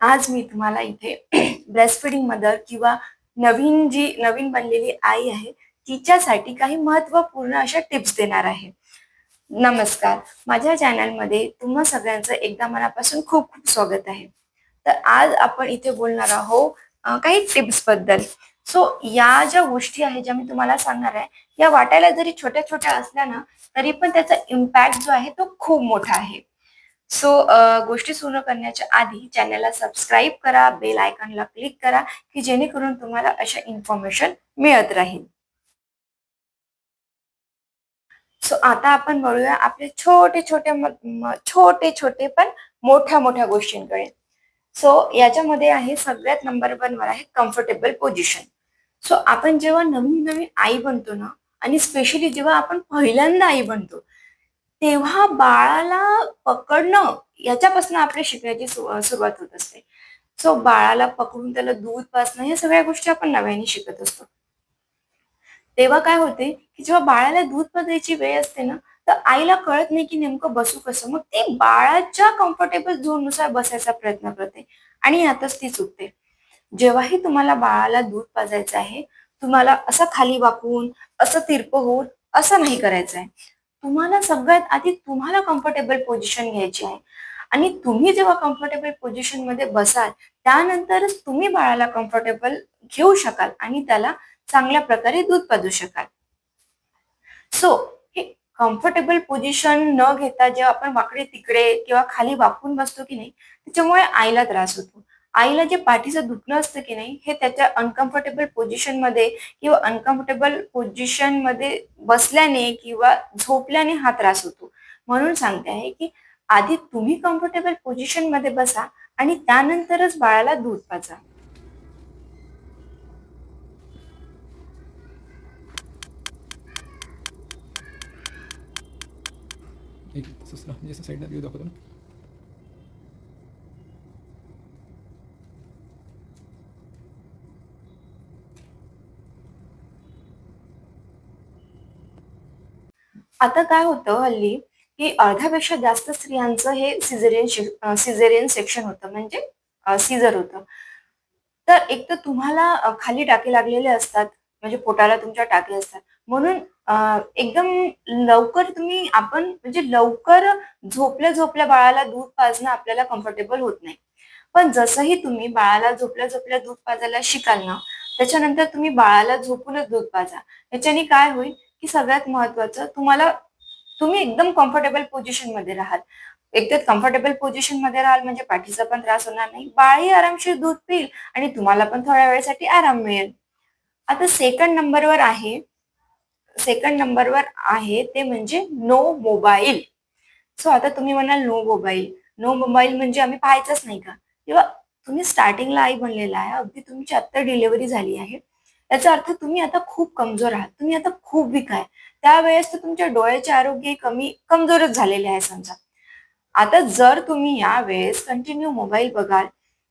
आज मी तुम्हाला इथे ब्रेस्ट फिडिंग मदर किंवा नवीन जी नवीन बनलेली आई आहे तिच्यासाठी काही महत्त्वपूर्ण अशा टिप्स देणार आहे. नमस्कार. माझ्या चॅनलमध्ये तुम्हा सगळ्यांचं एकदा मनापासून खूप खूप स्वागत आहे. तर आज आपण इथे बोलणार आहोत काही टिप्सबद्दल. सो या ज्या गोष्टी आहेत ज्या मी तुम्हाला सांगणार आहे या वाटायला जरी छोट्या छोट्या असल्या ना तरी पण त्याचा इम्पॅक्ट जो आहे तो खूप मोठा आहे. सो गोष्टी सुरू करण्याच्या आधी चॅनलला सबस्क्राईब करा बेल आयकॉनला क्लिक करा की जेणेकरून तुम्हाला अशा इन्फॉर्मेशन मिळत राहील. सो आता आपण बघूया आपले छोटे छोटे छोटे छोटे पण मोठ्या मोठ्या गोष्टींकडे. सो याच्यामध्ये आहे सगळ्यात नंबर वन वर आहे कम्फर्टेबल पोझिशन सो आपण जेव्हा नवीन नवीन आई बनतो ना आणि स्पेशली जेव्हा आपण पहिल्यांदा आई बनतो तेव्हा बाळाला पकडणं याच्यापासून आपल्या शिकण्याची सुरुवात होत असते. सो बाळाला पकडून त्याला दूध पासणं या सगळ्या गोष्टी आपण नव्याने शिकत असतो. तेव्हा काय होते की जेव्हा बाळाला दूध पाजायची वेळ असते ना तर आईला कळत नाही की नेमकं बसू कसं. मग ते बाळाच्या कम्फर्टेबल झोननुसार बसायचा प्रयत्न करते आणि यातच ती चुकते. जेव्हाही तुम्हाला बाळाला दूध पाजायचं आहे तुम्हाला असं खाली वाकून असं तिरपं होऊन असं नाही करायचं आहे तुम्हाला सगळ्यात आधी तुम्हाला कम्फर्टेबल पोझिशन घ्यायची आहे. आणि तुम्ही जेव्हा कम्फर्टेबल पोझिशनमध्ये बसाल त्यानंतरच तुम्ही बाळाला कम्फर्टेबल घेऊ शकाल आणि त्याला चांगल्या प्रकारे दूध पाजू शकाल. सो हे कम्फर्टेबल पोझिशन न घेता जेव्हा आपण वाकडे तिकडे किंवा खाली वाकून बसतो की नाही त्याच्यामुळे आईला त्रास होतो. आईला जे पाठीचं दुखणं असतं की नाही हे त्याच्या अनकम्फर्टेबल पोझिशनमध्ये किंवा अनकम्फर्टेबल पोझिशनमध्ये बसल्याने किंवा झोपल्याने हा त्रास होतो. म्हणून सांगते आहे की आधी तुम्ही कम्फर्टेबल पोझिशनमध्ये बसा आणि त्यानंतरच बाळाला दूध पाजा. एक म्हणजे साईडला व्ह्यू दाखवतो ना. आता काय होतं हल्ली की अर्ध्यापेक्षा जास्त स्त्रियांचं हे सिझेरियन सिझेरियन सेक्शन होतं म्हणजे सिझर होतं. तर एक तर तुम्हाला खाली टाके लागलेले असतात म्हणजे पोटाला तुमच्या टाके असतात. म्हणून एकदम लवकर तुम्ही आपण म्हणजे लवकर झोपल्या झोपल्या बाळाला दूध पाजणं आपल्याला कम्फर्टेबल होत नाही. पण जसंही तुम्ही बाळाला झोपल्या झोपल्या दूध पाजायला शिकाल ना त्याच्यानंतर तुम्ही बाळाला झोपूनच दूध पाजा. याच्याने काय होईल की सगळ्यात महत्वाचं तुम्हाला तुम्ही एकदम कम्फर्टेबल पोझिशनमध्ये राहाल. एकतर कम्फर्टेबल पोझिशनमध्ये राहाल म्हणजे पाठीचा पण त्रास होणार नाही बाळही आरामशीर दूध पिईल आणि तुम्हाला पण थोड्या वेळेसाठी आराम मिळेल. आता सेकंड नंबरवर आहे सेकंड नंबरवर आहे ते म्हणजे नो मोबाईल सो आता तुम्ही म्हणाल नो मोबाईल नो मोबाईल म्हणजे आम्ही पाहायचंच नाही का? किंवा तुम्ही स्टार्टिंगला आई बनलेला आहे अगदी तुमची आत्ता डिलिव्हरी झाली आहे. याचा अर्थ तुम्ही आता खूप कमजोर आहात. तुम्ही आता खूप वीक आहे. त्यावेळेस तर तुमच्या डोळ्याचे आरोग्य कमी कमजोरच झालेले आहे समजा. आता जर तुम्ही यावेळेस कंटिन्यू मोबाईल बघाल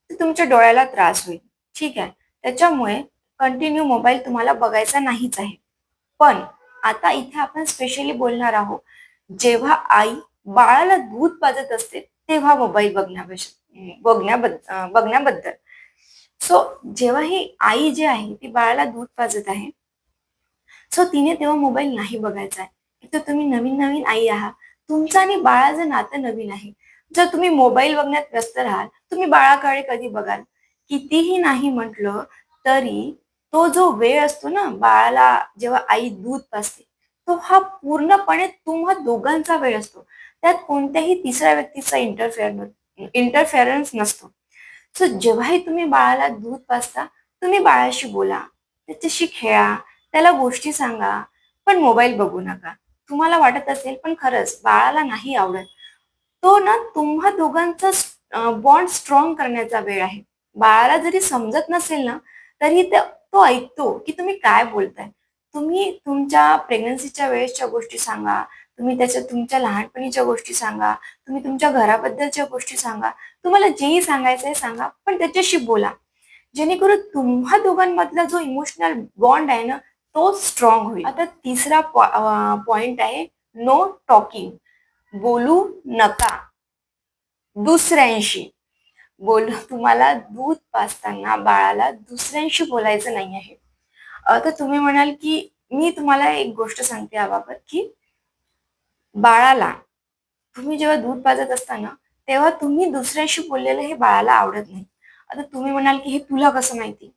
तर तुमच्या डोळ्याला त्रास होईल. ठीक आहे? त्याच्यामुळे कंटिन्यू मोबाईल तुम्हाला बघायचा नाहीच आहे. पण आता इथे आपण स्पेशली बोलणार आहोत जेव्हा आई बाळाला दूध पाजत असते तेव्हा मोबाईल बघण्या बघण्याबद्दल बघण्याबद्दल. सो जेव्हा ही आई जी आहे ती बाळाला दूध पाजत आहे. सो तिने तेव्हा मोबाईल नाही बघायचा आहे. एक तर तुम्ही नवीन नवीन आई आहात. तुमचं आणि बाळाचं नातं नवीन आहे. जर तुम्ही मोबाईल बघण्यात व्यस्त राहाल तुम्ही बाळाकडे कधी बघाल? कितीही नाही म्हटलं तरी तो जो वेळ असतो ना बाळाला जेव्हा आई दूध पाजते तो हा पूर्णपणे तुम्हा दोघांचा वेळ असतो. त्यात कोणत्याही तिसऱ्या व्यक्तीचा इंटरफेअर इंटरफेअरन्स नसतो. सो जेव्हाही तुम्ही बाळाला दूध पाजता तुम्ही बाळाशी बोला त्याच्याशी खेळा त्याला गोष्टी सांगा पण मोबाईल बघू नका. तुम्हाला वाटत असेल पण खरंच बाळाला नाही आवडत. तो ना तुम्हा दोघांचा बॉन्ड स्ट्रॉंग करण्याचा वेळ आहे. बाळाला जरी समजत नसेल ना तरी तो ऐकतो की तुम्ही काय बोलताय. तुम्ही तुमच्या प्रेग्नन्सीच्या वेळेसच्या गोष्टी सांगा तुम्ही त्याच्या तुमच्या लहानपणीच्या गोष्टी सांगा तुम्ही तुमच्या घराबद्दलच्या गोष्टी सांगा तुम्हाला जेही सांगायचंय सांगा पण त्याच्याशी बोला. जेणेकरून तुम्हा दोघांमधला जो इमोशनल बॉन्ड आहे ना तो स्ट्रॉंग होईल. आता तिसरा पॉइंट आहे नो टॉकिंग बोलू नका. दुसऱ्यांशी. बोल तुम्हाला दूध पाजताना बाळाला दुसऱ्यांशी बोलायचं नाही आहे. तर तुम्ही म्हणाल की मी तुम्हाला एक गोष्ट सांगते याबाबत की बाळाला तुम्ही जेव्हा दूध पाजत असताना तेव्हा तुम्ही दुसऱ्याशी बोललेलं हे बाळाला आवडत नाही. आता तुम्ही म्हणाल की हे तुला कसं माहिती?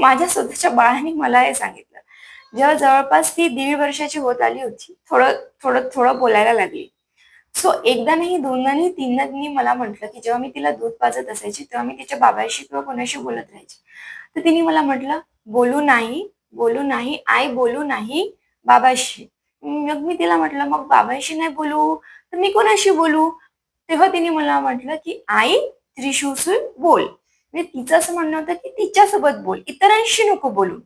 माझ्या स्वतःच्या बाळाने मला हे सांगितलं. जेव्हा जवळपास ती दीड वर्षाची होत आली होती थोडं थोडं थोडं बोलायला लागली. सो एकदा नाही दोनदा नाही तीनदा तिने मला म्हटलं की जेव्हा मी तिला दूध पाजत असायची तेव्हा मी तिच्या बाबाशी किंवा कोणाशी बोलत राहायची. तर तिने मला म्हटलं बोलू नाही बोलू नाही आई बोलू नाही बाबाशी. मग मी तिला म्हटलं मग बाबांशी नाही बोलू? तर मी कोणाशी बोलू? तेव्हा तिने मला म्हटलं की आई त्रिशूशी बोल. म्हणजे तिचं असं म्हणणं होतं की तिच्यासोबत बोल इतरांशी नको बोलू.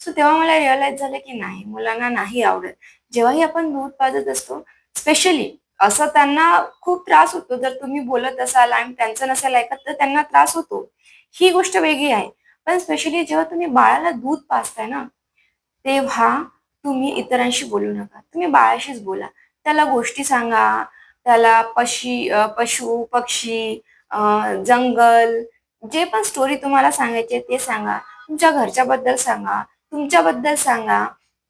सो तेव्हा मला रिअलाइज झालं की नाही मुलांना नाही आवडत. जेव्हाही आपण दूध पाजत असतो स्पेशली असं त्यांना खूप त्रास होतो. जर तुम्ही बोलत असाल आणि त्यांचं नसेल ऐकत तर त्यांना त्रास होतो. ही गोष्ट वेगळी आहे. पण स्पेशली जेव्हा तुम्ही बाळाला दूध पाजताय ना तेव्हा तुम्ही इतरांशी बोलू नका. तुम्ही बाळाशीच बोला. त्याला गोष्टी सांगा त्याला पशी पशु पक्षी जंगल जे पण स्टोरी तुम्हाला सांगायचे ते सांगा. तुमच्या घरच्याबद्दल सांगा. तुमच्याबद्दल सांगा.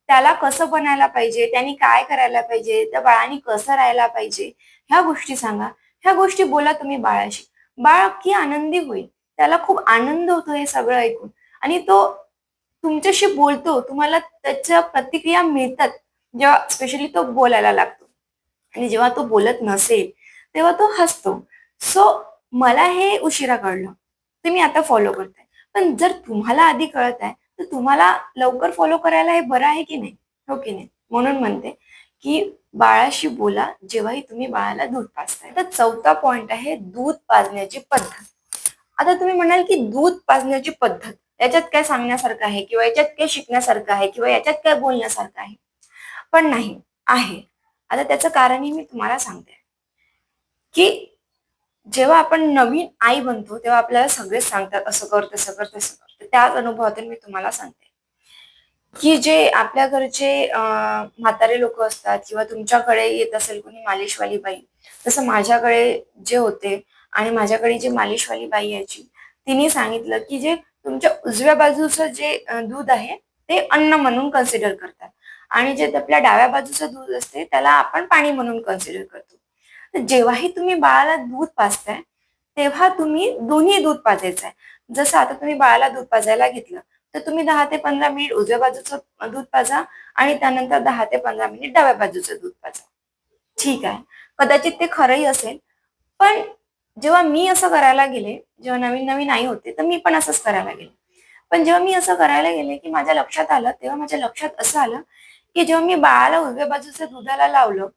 त्याला कसं बनायला पाहिजे? त्यांनी काय करायला पाहिजे? त्या बाळाने कसं राहायला पाहिजे? ह्या गोष्टी सांगा. ह्या गोष्टी बोला तुम्ही बाळाशी. बाळ की आनंदी होईल? त्याला खूप आनंद होतो हे सगळं ऐकून. आणि तो तुमच्याशी बोलतो तुम्हाला त्याच्या प्रतिक्रिया मिळतात. जेव्हा स्पेशली तो बोलायला लागतो. आणि जेव्हा तो बोलत नसेल तेव्हा तो हसतो. सो मला हे उशिरा कळलं. ते मी आता फॉलो करते. पण जर तुम्हाला आधी कळत आहे तर तुम्हाला लवकर फॉलो करायला हे बरं आहे की नाही? हो की नाही? म्हणून म्हणते की बाळाशी बोला जेव्हाही तुम्ही बाळाला दूध पाजताय. तर चौथा पॉइंट आहे दूध पाजण्याची पद्धत. आता तुम्ही म्हणाल की दूध पाजण्याची पद्धत याच्यात काय सांगण्यासारखं आहे? किंवा याच्यात काय शिकण्यासारखं आहे? किंवा याच्यात काय बोलण्यासारखं आहे? पण नाही आहे. आता त्याचं कारणही मी तुम्हाला सांगते. की जेव्हा आपण नवीन आई बनतो तेव्हा आपल्याला सगळेच सांगतात असं कर तसं कर तसं कर. त्याच अनुभवातून मी तुम्हाला सांगते. की जे आपल्या घरचे म्हातारे लोक असतात किंवा तुमच्याकडे येत असेल कोणी मालिशवाली बाई तसं माझ्याकडे जे होते आणि माझ्याकडे जी मालिशवाली बाई यायची तिने सांगितलं की जे तुमच्या उजव्या बाजूचं जे दूध आहे ते अन्न म्हणून कन्सिडर करतात. आणि जे आपल्या डाव्या बाजूचं दूध असते त्याला आपण पाणी म्हणून कन्सिडर करतो. तर जेव्हाही तुम्ही बाळाला दूध पाजताय तेव्हा तुम्ही दोन्ही दूध पाजायचं आहे जसं आता तुम्ही बाळाला दूध पाजायला घेतलं तर तुम्ही दहा ते पंधरा मिनिट उजव्या बाजूचं दूध पाजा आणि त्यानंतर दहा ते पंधरा मिनिट डाव्या बाजूचं दूध पाजा. ठीक आहे. कदाचित ते खरंही असेल पण जेव्हा मी असं करायला गेले जेव्हा नवीन नवीन आई होते तर मी पण असंच करायला गेले. पण जेव्हा मी असं करायला गेले की माझ्या लक्षात आलं तेव्हा माझ्या लक्षात असं आलं की जेव्हा मी बाळाला उजव्या बाजूचं दुधाला लावलं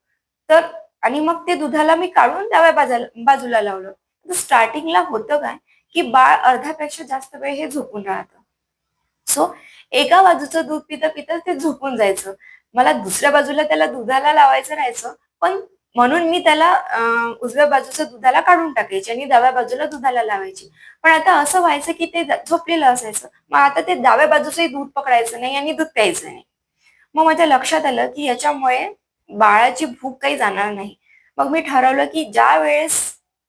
तर आणि मग ते दुधाला मी काढून डाव्या बाजूला बाजूला लावलं. तर स्टार्टिंगला होतं काय की बाळ अर्ध्यापेक्षा जास्त वेळ हे झोपून राहतं. सो एका बाजूचं दूध पिता पिता ते झोपून जायचं. मला दुसऱ्या बाजूला त्याला दुधाला लावायचं राहायचं पण म्हणून मी त्याला उजव्या बाजूचं दुधाला काढून टाकायची आणि डाव्या बाजूला दुधाला लावायची. पण आता असं व्हायचं की ते झोपलेलं असायचं. मग आता ते डाव्या बाजूचंही दूध पकडायचं नाही आणि दूध प्यायचं नाही. मग माझ्या लक्षात आलं की याच्यामुळे बाळाची भूक काही जाणार नाही. मग मी ठरवलं की ज्या वेळेस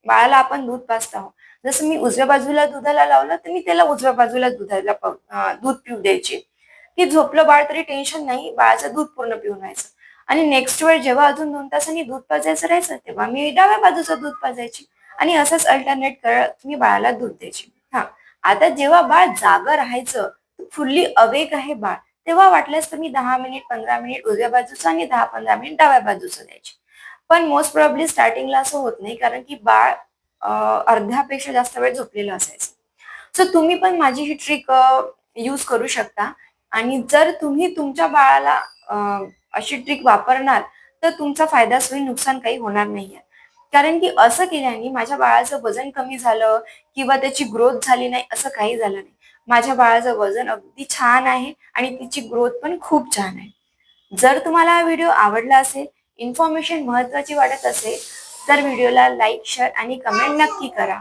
बाळाला आपण दूध पाजत आहोत जसं मी उजव्या बाजूला दुधाला लावलं तर मी त्याला उजव्या बाजूला दुधाला दूध पिऊ द्यायची. की झोपलं बाळ तरी टेन्शन नाही बाळाचं दूध पूर्ण पिऊन व्हायचं आणि नेक्स्ट वेळ जेव्हा अजून दोन तासांनी दूध पाजायचं राहायचं तेव्हा मी डाव्या बाजूचं दूध पाजायची. आणि असंच अल्टरनेट करत मी बाळाला दूध द्यायची. हा आता जेव्हा बाळ जागं राहायचं फुल्ली अवेक आहे बाळ तेव्हा वाटल्यास तर मी दहा मिनिट पंधरा मिनिट उजव्या बाजूचं आणि दहा पंधरा मिनिट डाव्या बाजूचं द्यायचे. पण मोस्ट प्रॉब्ली स्टार्टिंगला असं होत नाही कारण की बाळ अर्ध्यापेक्षा जास्त वेळ झोपलेलं असायचं. सो तुम्ही पण माझी ही ट्रिक यूज करू शकता. आणि जर तुम्ही तुमच्या बाळाला अशी ट्रिक वापरणार तर तुमचा फायदाच होईल नुकसान काही होणार नाहीये. कारण की असं केल्याने माझ्या बाळाचं वजन कमी झालं किंवा त्याची ग्रोथ झाली नाही असं काही झालं नाही. माझ्या बाळाचं वजन अगदी छान आहे आणि तिची ग्रोथ पण खूप छान आहे. जर तुम्हाला हा व्हिडिओ आवडला असेल इन्फॉर्मेशन महत्वाची वाटत असेल तर व्हिडिओला लाईक शेअर आणि कमेंट नक्की करा.